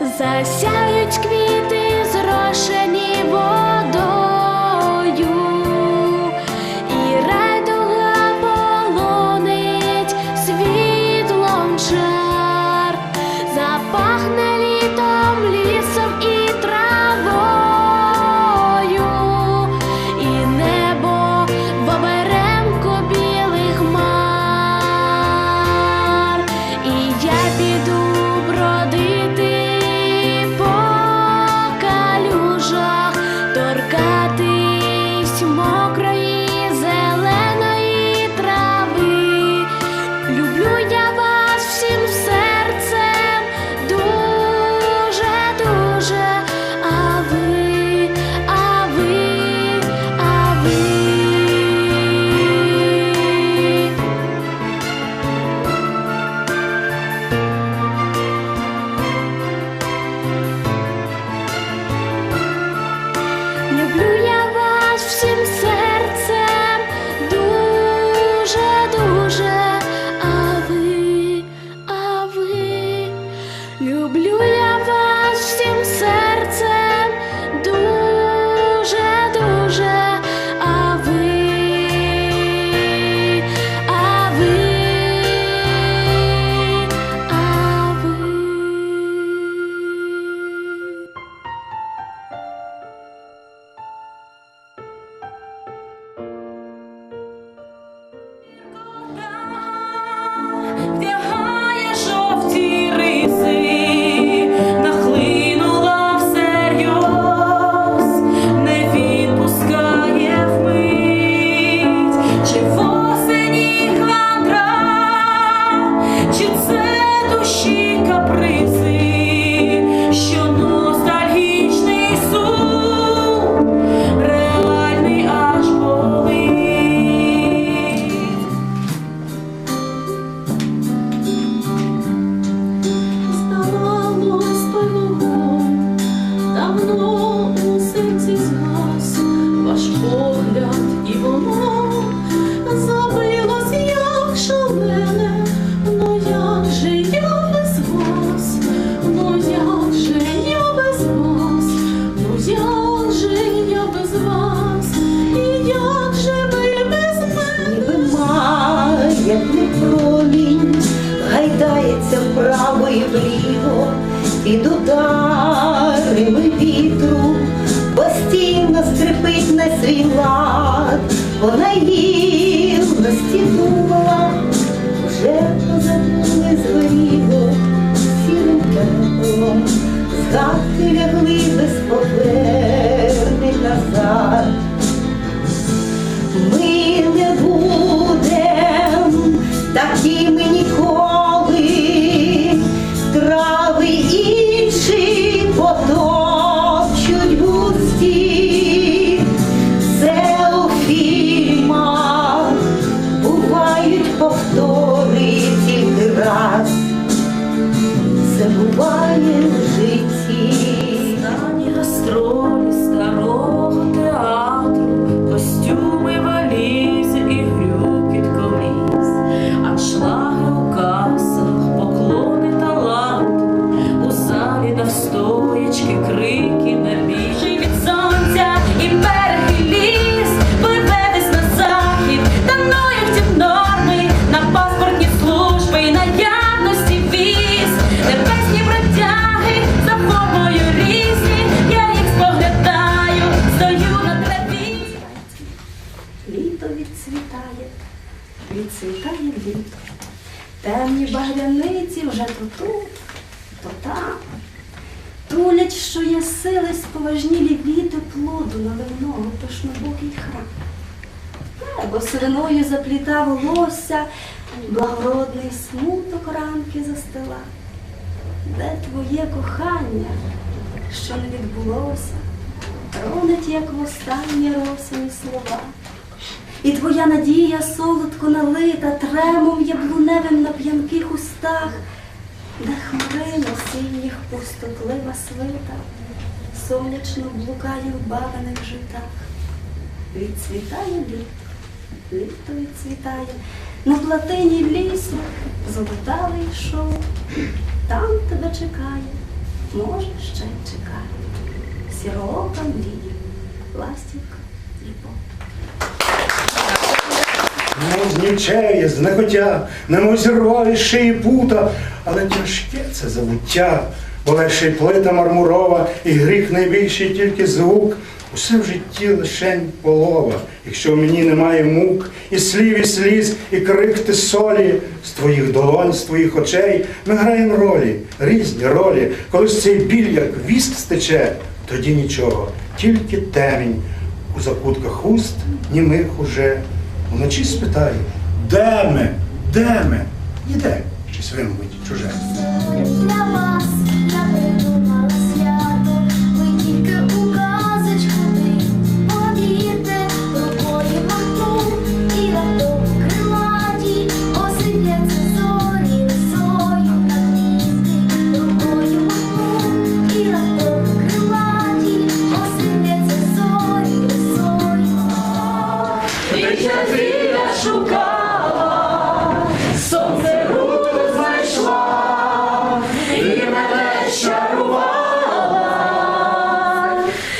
Засяють квіти, зрошені водою, це буває в житті. стані гастролі Темні багряниці вже то тут, то там. Тулять, що є сили споважнілі віти плоду наливного пишнобокий храм. Небо сиреною запліта волосся, благородний смуток ранки застила. Де твоє кохання, що не відбулося, ронить, як востаннє росені слова. І твоя надія солодко налита, тремом яблуневим на п'янких устах, де хмарин осінніх пустотлива свита, сонячно блукає в бабиних житах. Відцвітає літо, літо відцвітає, на платині лісу золотавий йшов, там тебе чекає, може ще чекає. Сіроока мрія, ластівка любов. Немов знівчеє, знехотя, немов зірвали шиї пута, але тяжке це завуття, бо легше й плита мармурова, і гріх найбільший тільки звук. Усе в житті лишень полова, якщо в мені немає мук, і слів, і сліз, і крихти солі, з твоїх долонь, з твоїх очей ми граємо ролі, різні ролі. Коли ж цей біль, як віск стече, тоді нічого, тільки темінь. У закутках уст німих уже. Вночі спитає, де ми? Де ми? Іде, щось вимовить чуже.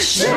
Shit!